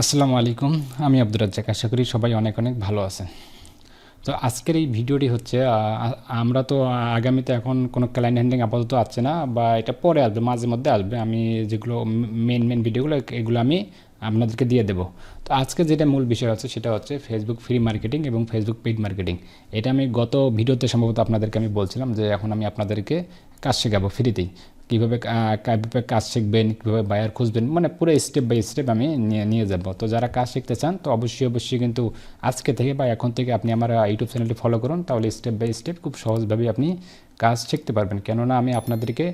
আসসালামু আলাইকুম। আমি আব্দুর রাজ্জাক। আশা করি সবাই অনেক অনেক ভালো আছেন। তো আজকের এই ভিডিওটি হচ্ছে আমরা তো আগামীতে এখন কোনো ক্লায়েন্ট হ্যান্ডিং আপাতত আসছে না, বা এটা পরে আসবে, মাঝে মধ্যে আসবে। আমি যেগুলো মেন মেন ভিডিওগুলো, এগুলো আমি আপনাদেরকে দিয়ে দেবো। তো আজকে যেটা মূল বিষয় আছে, সেটা হচ্ছে ফেসবুক ফ্রি মার্কেটিং এবং ফেসবুক পেইড মার্কেটিং এটা আমি গত ভিডিওতে সম্ভবত আপনাদেরকে আমি বলছিলাম যে এখন আমি আপনাদেরকে কাজ শেখাবো ফ্রিতেই কীভাবে কীভাবে কাজ শিখবেন, কীভাবে বায়ার খুঁজবেন মানে পুরো স্টেপ বাই স্টেপ আমি নিয়ে যাব। তো যারা কাজ শিখতে চান, তো অবশ্যই অবশ্যই কিন্তু আজকে থেকে বা এখন থেকে আপনি আমার ইউটিউব চ্যানেলটি ফলো করুন, তাহলে স্টেপ বাই স্টেপ খুব সহজভাবে আপনি কাজ শিখতে পারবেন। কেননা আমি আপনাদেরকে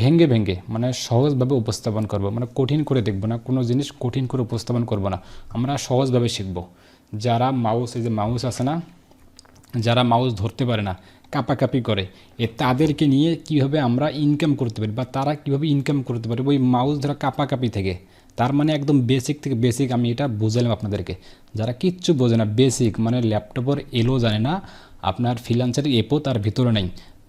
ভেঙ্গে ভেঙ্গে মানে সহজভাবে উপস্থাপন করব মানে কঠিন করে দেখব না, কোনো জিনিস কঠিন করে উপস্থাপন করব না। আমরা সহজভাবে শিখব। যারা মাউস এই যে মাউস আছে না, যারা মাউস ধরতে পারে না কাপাকাপি করে। এ তাদেরকে নিয়ে কীভাবে আমরা ইনকাম করতে পারি বা তারা কীভাবে ইনকাম করতে পারে, ওই মাউস ধরা কাপাকাপি থেকে। তার মানে একদম বেসিক থেকে বেসিক আমি এটা বোঝালাম আপনাদেরকে। যারা কিচ্ছু বোঝে না বেসিক মানে ল্যাপটপের এলো জানে না, আপনার ফ্রিলান্সারের এপও তার ভিতরে নেই।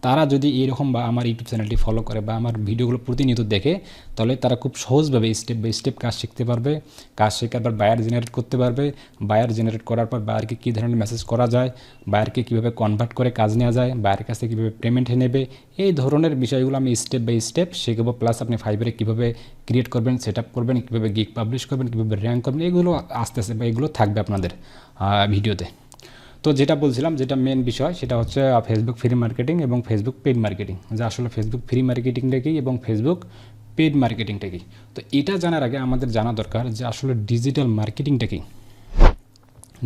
তারা যদি এরকম বা আমার ইউটিউব চ্যানেলটি ফলো করে বা আমার ভিডিওগুলো প্রতিনিয়ত দেখে, তাহলে তারা খুব সহজভাবে স্টেপ বাই স্টেপ কাজ শিখতে পারবে। কাজ শেখার পর বায়ার জেনারেট করতে পারবে। বায়ার জেনারেট করার পর বায়ারকে কী ধরনের মেসেজ করা যায় বায়ারকে কীভাবে কনভার্ট করে কাজ নেওয়া যায় বায়ার কাছ কীভাবে পেমেন্ট নেবে, এই ধরনের বিষয়গুলো আমি স্টেপ বাই স্টেপ শেখাবো। প্লাস আপনি ফাইবারে কীভাবে ক্রিয়েট করবেন সেট করবেন, কীভাবে গিগ পাবলিশ করবেন, কীভাবে র্যাঙ্ক করবেন, এগুলো আস্তে আস্তে বা এগুলো থাকবে আপনাদের ভিডিওতে তো যেটা বলছিলাম, যেটা মেন বিষয়, সেটা হচ্ছে ফেসবুক ফ্রি মার্কেটিং এবং ফেসবুক পেড মার্কেটিং যে আসলে ফেসবুক ফ্রি মার্কেটিংটা কি এবং ফেসবুক পেড মার্কেটিংটা কি? তো এটা জানার আগে আমাদের জানা দরকার যে আসলে ডিজিটাল মার্কেটিংটা কি?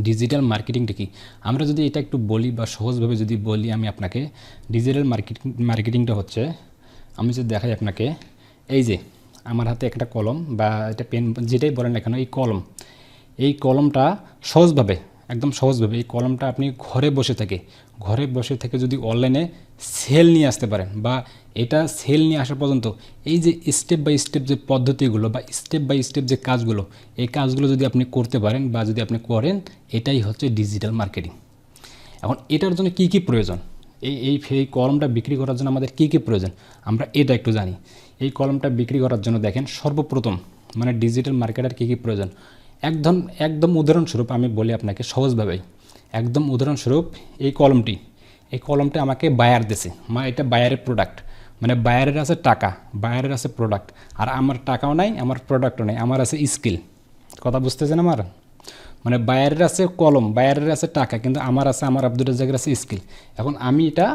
ডিজিটাল মার্কেটিংটা কি? আমরা যদি এটা একটু বলি বা সহজভাবে যদি বলি আমি আপনাকে ডিজিটাল মার্কেটিং মার্কেটিংটা হচ্ছে, আমি যদি দেখাই আপনাকে, এই যে আমার হাতে একটা কলম বা এটা পেন, যেটাই বলেন না কেন, এই কলম। এই কলমটা সহজভাবে একদম সহজভাবে এই কলমটা আপনি ঘরে বসে থেকে, ঘরে বসে থেকে যদি অনলাইনে সেল নিয়ে আসতে পারেন বা এটা সেল নিয়ে আসা পর্যন্ত এই যে স্টেপ বাই স্টেপ যে পদ্ধতিগুলো বা স্টেপ বাই স্টেপ যে কাজগুলো, এই কাজগুলো যদি আপনি করতে পারেন বা যদি আপনি করেন, এটাই হচ্ছে ডিজিটাল মার্কেটিং এখন এটার জন্য কি কি প্রয়োজন? এই এই এই কলমটা বিক্রি করার জন্য আমাদের কি কি প্রয়োজন? আমরা এটা একটু জানি। এই কলমটা বিক্রি করার জন্য দেখেন সর্বপ্রথম মানে ডিজিটাল মার্কেটার কী কী প্রয়োজন? একদম একদম উদাহরণস্বরূপ আমি বলি আপনাকে সহজভাবেই। একদম উদাহরণস্বরূপ এই কলমটি। এই কলমটা আমাকে বায়ার দিছে। মা, এটা বায়ারের প্রোডাক্ট মানে বায়ারের আছে টাকা বায়ারের আছে প্রোডাক্ট আর আমার টাকাও নাই, আমার প্রোডাক্টও নেই, আমার আছে স্কিল কথা বুঝতেছেন আমার? মানে বায়ারের আছে কলম বায়ারের আছে টাকা, কিন্তু আমার আছে, আমার আব্দুল রাজ্জাকের আছে স্কিল এখন আমি এটা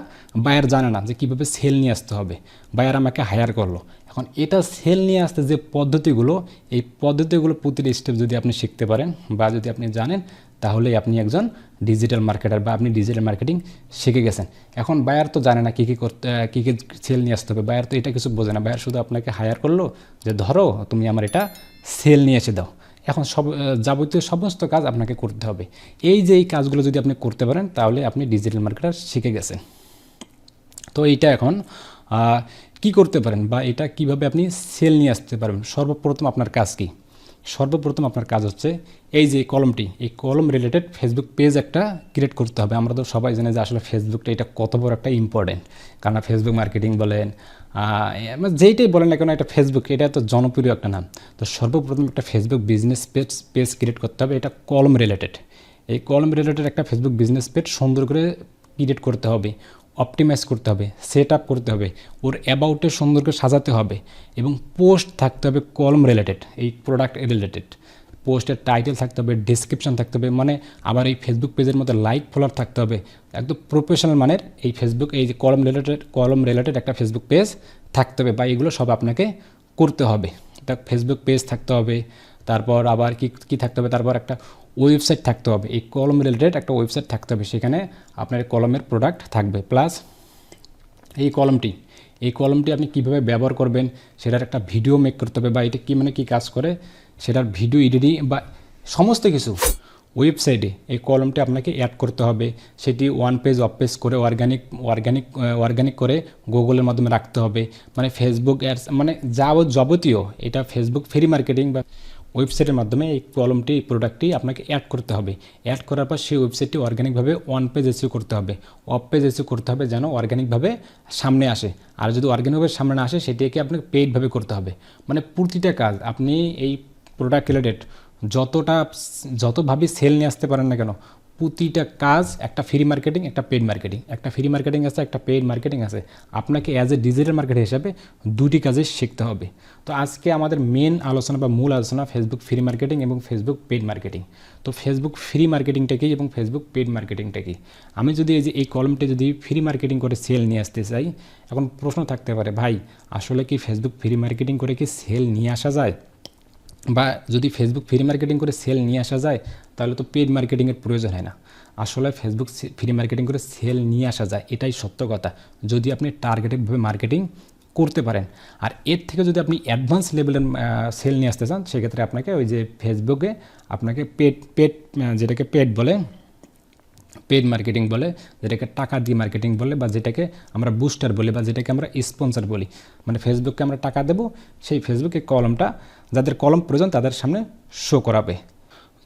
বায়ার জানে না যে কীভাবে সেল নিয়ে আসতে হবে। বায়ার আমাকে হায়ার করল। এখন এটা সেল নিয়ে আসতে যে পদ্ধতিগুলো, এই পদ্ধতিগুলো প্রতিটি স্টেপ যদি আপনি শিখতে পারেন বা যদি আপনি জানেন, তাহলেই আপনি একজন ডিজিটাল মার্কেটার বা আপনি ডিজিটাল মার্কেটিং শিখে গেছেন। এখন বায়ার তো জানে না কী কী করতে, কী কী সেল নিয়ে আসতে হবে। বায়ার তো এটা কিছু বোঝে না। বায়ার শুধু আপনাকে হায়ার করল যে, ধরো তুমি আমার এটা সেল নিয়ে এসে দাও। এখন সব যাবতীয় সমস্ত কাজ আপনাকে করতে হবে। এই যে এই কাজগুলো যদি আপনি করতে পারেন, তাহলে আপনি ডিজিটাল মার্কেটার শিখে গেছেন। তো এইটা এখন কি করতে পারেন বা এটা কীভাবে আপনি সেল নিয়ে আসতে পারবেন? সর্বপ্রথম আপনার কাজ কি? সর্বপ্রথম আপনার কাজ হচ্ছে এই যে কলমটি, এই কলম রিলেটেড ফেসবুক পেজ একটা ক্রিয়েট করতে হবে। আমরা তো সবাই জানি যে আসলে ফেসবুকটা এটা কত বড় একটা ইম্পর্টেন্ট কারণ ফেসবুক মার্কেটিং বলেন মানে যেইটাই বলেন না কেন, এটা ফেসবুক এটা তো জনপ্রিয় একটা নাম। তো সর্বপ্রথম একটা Facebook business page page create করতে হবে। এটা কলম রিলেটেড এই কলম রিলেটেড একটা ফেসবুক বিজনেস পেজ সুন্দর করে ক্রিয়েট করতে হবে। অপটিমাইজ করতে হবে সেট আপ করতে হবে, ওর অ্যাবাউটে সুন্দর করে সাজাতে হবে এবং পোস্ট থাকতে হবে কলম রিলেটেড এই প্রোডাক্ট রিলেটেড পোস্টের টাইটেল থাকতে হবে ডিসক্রিপশন থাকতে হবে মানে আবার এই ফেসবুক পেজের মধ্যে লাইক ফলোয়ার থাকতে হবে। একদম প্রফেশনাল মানের এই ফেসবুক এই যে কলম রিলেটেড কলম রিলেটেড একটা ফেসবুক পেজ থাকতে হবে বা এগুলো সব আপনাকে করতে হবে। তা ফেসবুক পেজ থাকতে হবে, তারপর আবার কি কি থাকতে হবে, তারপর একটা ওয়েবসাইট থাকতে হবে। এই কলম রিলেটেড একটা ওয়েবসাইট থাকতে হবে, সেখানে আপনার কলমের প্রোডাক্ট থাকবে। প্লাস এই কলমটি এই কলমটি আপনি কীভাবে ব্যবহার করবেন, সেটার একটা ভিডিও মেক করতে হবে, বা এটা কী মানে কী কাজ করে, সেটার ভিডিও এডিটিং বা সমস্ত কিছু ওয়েবসাইটে এই কলমটি আপনাকে অ্যাড করতে হবে। সেটি ওয়ান পেজ অফ পেজ করে অর্গানিক অর্গানিক অর্গানিক করে গুগলের মাধ্যমে রাখতে হবে। মানে ফেসবুক অ্যাডস মানে যা যাবতীয় এটা ফেসবুক ফ্রি মার্কেটিং বা ওয়েবসাইটের মাধ্যমে এই কলমটি এই প্রোডাক্টটি আপনাকে অ্যাড করতে হবে। অ্যাড করার পর সেই ওয়েবসাইটটি অর্গ্যানিকভাবে ওয়ান পেজ এসিও করতে হবে। অফ পেজ এসিও করতে হবে যেন অর্গ্যানিকভাবে সামনে আসে। আর যদি অর্গ্যানিকভাবে সামনে না আসে, সেটিকে আপনাকে পেইডভাবে করতে হবে। মানে প্রতিটা কাজ, আপনি এই প্রোডাক্ট রিলেটেড যতটা, যতভাবে সেল নিয়ে আসতে পারেন না কেন প্রতিটা কাজ, একটা ফ্রি মার্কেটিং একটা পেড মার্কেটিং একটা ফ্রি মার্কেটিং আছে, একটা পেড মার্কেটিং আছে। আপনাকে অ্যাজ এ ডিজিটাল মার্কেট হিসাবে দুটি কাজে শিখতে হবে। তো আজকে আমাদের মেন আলোচনা বা মূল আলোচনা ফেসবুক ফ্রি মার্কেটিং এবং ফেসবুক পেড মার্কেটিং তো ফেসবুক ফ্রি মার্কেটিংটা কি এবং ফেসবুক পেড মার্কেটিংটা কি? আমি যদি এই যে, এই কলমটি যদি ফ্রি মার্কেটিং করে সেল নিয়ে আসতে চাই, এখন প্রশ্ন থাকতে পারে, ভাই, আসলে কি ফেসবুক ফ্রি মার্কেটিং করে কি সেল নিয়ে আসা যায়? বা যদি ফেসবুক ফ্রি মার্কেটিং করে সেল নিয়ে আসা যায়, তাহলে তো পেড মার্কেটিংয়ের প্রয়োজন হয় না। আসলে ফেসবুক ফ্রি মার্কেটিং করে সেল নিয়ে আসা যায়, এটাই সত্য কথা। যদি আপনি টার্গেটেডভাবে মার্কেটিং করতে পারেন। আর এর থেকে যদি আপনি অ্যাডভান্স লেভেলের সেল নিয়ে আসতে চান, সেক্ষেত্রে আপনাকে ওই যে ফেসবুকে আপনাকে পেড পেড যেটাকে পেড বলে পেড মার্কেটিং বলে, যেটাকে টাকা দিয়ে মার্কেটিং বলে বা যেটাকে আমরা বুস্টার বলি বা যেটাকে আমরা স্পন্সর বলি। মানে ফেসবুককে আমরা টাকা দেবো, সেই ফেসবুকে কলমটা যাদের কলম প্রয়োজন তাদের সামনে শো করাবে।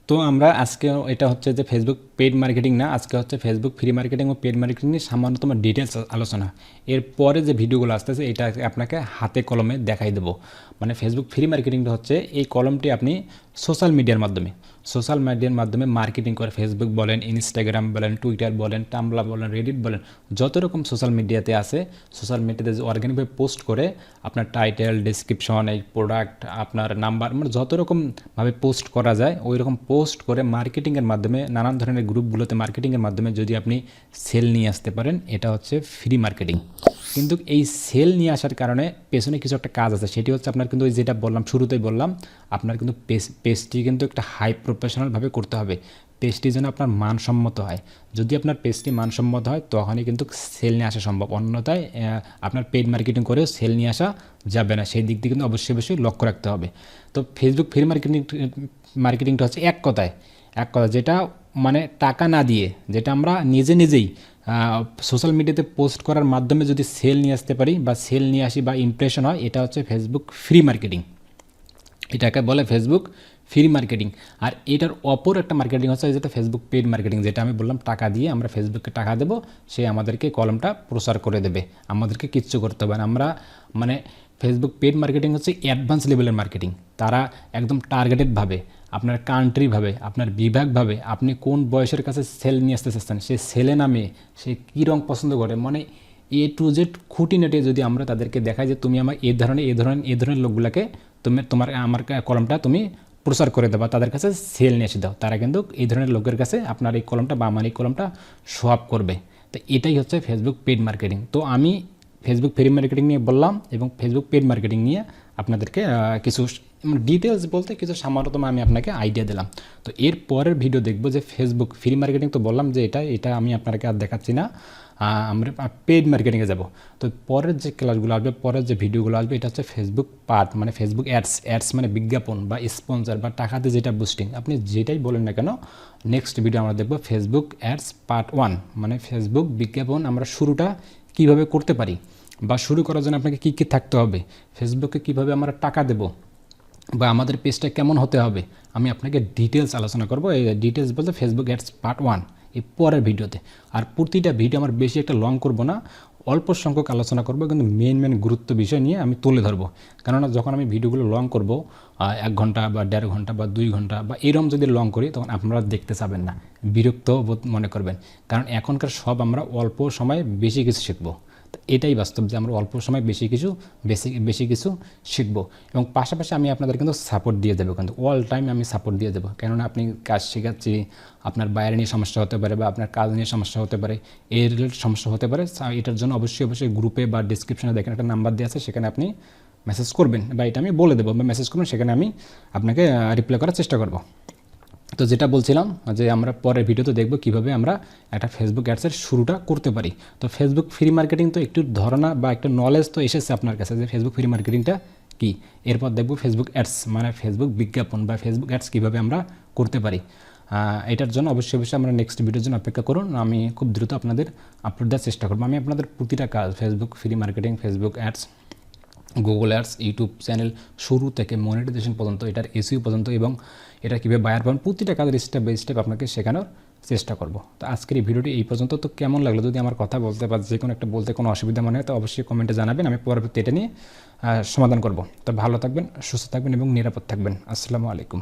তো আমরা আজকে এটা হচ্ছে যে ফেসবুক পেড মার্কেটিং না, আজকে হচ্ছে ফেসবুক ফ্রি মার্কেটিং ও পেড মার্কেটিং নিয়ে সামান্যতম ডিটেলস আলোচনা। এরপরে যে ভিডিওগুলো আসতেছে, এটা আপনাকে হাতে কলমে দেখাই দেবো। মানে ফেসবুক ফ্রি মার্কেটিংটা হচ্ছে, এই কলমটি আপনি সোশ্যাল মিডিয়ার মাধ্যমে। সোশ্যাল মিডিয়ার মাধ্যমে মার্কেটিং করে ফেসবুক বলেন ইনস্টাগ্রাম বলেন টুইটার বলেন টামলা বলেন রেডিট বলেন, যত রকম সোশ্যাল মিডিয়াতে আছে, সোশ্যাল মিডিয়াতে যে অর্গ্যানিকভাবে পোস্ট করে আপনার টাইটেল ডিসক্রিপশন এই প্রোডাক্ট আপনার নাম্বার মানে যত রকমভাবে পোস্ট করা যায়, ওই রকম পোস্ট করে মার্কেটিংয়ের মাধ্যমে, নানান ধরনের গ্রুপগুলোতে মার্কেটিংয়ের মাধ্যমে যদি আপনি সেল নিয়ে আসতে পারেন, এটা হচ্ছে ফ্রি মার্কেটিং কিন্তু এই সেল নিয়ে আসার কারণে পেছনে কিছু একটা কাজ আছে, সেটি হচ্ছে আপনার কিন্তু ওই যেটা বললাম, শুরুতেই বললাম, আপনার কিন্তু পেজটি কিন্তু একটা হাই প্রফেশনালভাবে করতে হবে। পেজটি যেন আপনার মানসম্মত হয়। যদি আপনার পেজটি মানসম্মত হয়, তখনই কিন্তু সেল নিয়ে আসা সম্ভব। অন্যথায় আপনার পেড মার্কেটিং করেও সেল নিয়ে আসা যাবে না। সেই দিক দিয়ে কিন্তু অবশ্যই অবশ্যই লক্ষ্য রাখতে হবে। তো ফেসবুক ফ্রি মার্কেটিং মার্কেটিংটা হচ্ছে এক কথায়। এক কথা যেটা মানে টাকা না দিয়ে, যেটা আমরা নিজে নিজেই সোশ্যাল মিডিয়াতে পোস্ট করার মাধ্যমে যদি সেল নিয়ে আসতে পারি বা সেল নিয়ে আসি বা ইমপ্রেশন হয়, এটা হচ্ছে ফেসবুক ফ্রি মার্কেটিং এটাকে বলে ফেসবুক ফ্রি মার্কেটিং আর এটার অপর একটা মার্কেটিং হচ্ছে যেটা ফেসবুক পেড মার্কেটিং যেটা আমি বললাম, টাকা দিয়ে আমরা ফেসবুককে টাকা দেবো, সে আমাদেরকে কলমটা প্রচার করে দেবে। আমাদেরকে কিচ্ছু করতে হবে না। আমরা মানে ফেসবুক পেড মার্কেটিং হচ্ছে অ্যাডভান্স লেভেলের মার্কেটিং তারা একদম টার্গেটেডভাবে আপনার কান্ট্রিভাবে আপনার বিভাগভাবে আপনি কোন বয়সের কাছে সেল নিয়ে আসতে চাচ্ছেন, সে সেলে নামে, সে কী রং পছন্দ করে মানে এ টু জেড খুঁটিনাটি যদি আমরা তাদেরকে দেখাই যে তুমি আমার এই ধরনের এই ধরনের, এ ধরনের লোকগুলোকে তুমি তোমার, আমার কলমটা তুমি প্রচার করে দেবা তাদের কাছে সেল নিয়ে এসে দাও। তারা কিন্তু এই ধরনের লোকের কাছে আপনার এই কলমটা বা আমার এই কলমটা আপ করবে। তো এটাই হচ্ছে ফেসবুক পেড মার্কেটিং তো আমি ফেসবুক ফ্রি মার্কেটিং নিয়ে বললাম এবং ফেসবুক পেড মার্কেটিং নিয়ে আপনাদেরকে কিছু ডিটেলস বলতে কিছু সামান্যতম আমি আপনাকে আইডিয়া দিলাম। তো এর পরের ভিডিও দেখব যে ফেসবুক ফ্রি মার্কেটিং তো বললাম যে এটা এটা আমি আপনাকে আর দেখাচ্ছি না। আমরা পেড মার্কেটিংয়ে যাব। তো পরের যে ক্লাসগুলো আসবে, পরের যে ভিডিওগুলো আসবে, এটা হচ্ছে ফেসবুক পার্ট মানে ফেসবুক অ্যাডস অ্যাডস মানে বিজ্ঞাপন বা স্পন্সার বা টাকাতে যেটা বুস্টিং আপনি যেটাই বলেন না কেন নেক্সট ভিডিও আমরা দেখব ফেসবুক অ্যাডস পার্ট ওয়ান মানে ফেসবুক বিজ্ঞাপন আমরা শুরুটা কীভাবে করতে পারি বা শুরু করার জন্য আপনাকে কী কী থাকতে হবে ফেসবুকে কীভাবে আমরা টাকা দেব বা আমাদের পেজটা কেমন হতে হবে, আমি আপনাকে ডিটেলস আলোচনা করব। এই ডিটেলস বলতে ফেসবুক অ্যাডস পার্ট ওয়ান এই পরের ভিডিওতে। আর প্রতিটা ভিডিও আমার বেশি একটা লং করব না, অল্প সংখ্যক আলোচনা করব, কিন্তু মেন মেন গুরুত্ব বিষয় নিয়ে আমি তুলে ধরবো। কেননা যখন আমি ভিডিওগুলো লং করব এক ঘণ্টা বা দেড় ঘণ্টা বা দুই ঘণ্টা বা এরম যদি লং করি, তখন আপনারা দেখতে চাবেন না। বিরক্ত মনে করবেন। কারণ এখনকার সব আমরা অল্প সময়ে বেশি কিছু শিখব। এটাই বাস্তব যে আমরা অল্প সময় বেশি কিছু, বেশি বেশি কিছু শিখব। এবং পাশাপাশি আমি আপনাদের কিন্তু সাপোর্ট দিয়ে দেবো কিন্তু অল টাইম আমি সাপোর্ট দিয়ে দেবো। কেননা আপনি কাজ শেখাচ্ছি, আপনার বাইরে নিয়ে সমস্যা হতে পারে বা আপনার কাজ নিয়ে সমস্যা হতে পারে এই রিলেটেড সমস্যা হতে পারে এটার জন্য অবশ্যই অবশ্যই গ্রুপে বা ডিসক্রিপশনে দেখেন একটা নাম্বার দিয়ে আছে, সেখানে আপনি মেসেজ করবেন। বা এটা আমি বলে দেবো বা মেসেজ করবেন, সেখানে আমি আপনাকে রিপ্লাই করার চেষ্টা করব। তো যেটা বলছিলাম যে আমরা পরের ভিডিওতে দেখব কীভাবে আমরা একটা ফেসবুক অ্যাডসের শুরুটা করতে পারি। তো ফেসবুক ফ্রি মার্কেটিং তো একটু ধারণা বা একটা নলেজ তো এসেছে আপনার কাছে যে ফেসবুক ফ্রি মার্কেটিংটা কী? এরপর দেখব ফেসবুক অ্যাডস মানে ফেসবুক বিজ্ঞাপন বা ফেসবুক অ্যাডস কীভাবে আমরা করতে পারি। এটার জন্য অবশ্যই অবশ্যই আমরা নেক্সট ভিডিওর জন্য অপেক্ষা করুন। আমি খুব দ্রুত আপনাদের আপলোড দেওয়ার চেষ্টা করব। আমি আপনাদের প্রতিটা কাজ Facebook free marketing Facebook ads Google ads YouTube channel শুরু থেকে মনিটাইজেশন পর্যন্ত, এটার এসিউ পর্যন্ত এবং এটা কীভাবে বায়ার পাবেন, প্রতিটা কাজের স্টেপ বাই স্টেপ আপনাকে শেখানোর চেষ্টা করব। তো আজকের এই ভিডিওটি এই পর্যন্ত। তো কেমন লাগল যদি আমার কথা বলতে বা যে কোনো একটা বলতে কোনো অসুবিধা মনে হয়, তো অবশ্যই কমেন্টে জানাবেন। আমি পরবর্তী এটা নিয়ে সমাধান করব। তো ভালো থাকবেন, সুস্থ থাকবেন এবং নিরাপদ থাকবেন। আসসালামু আলাইকুম।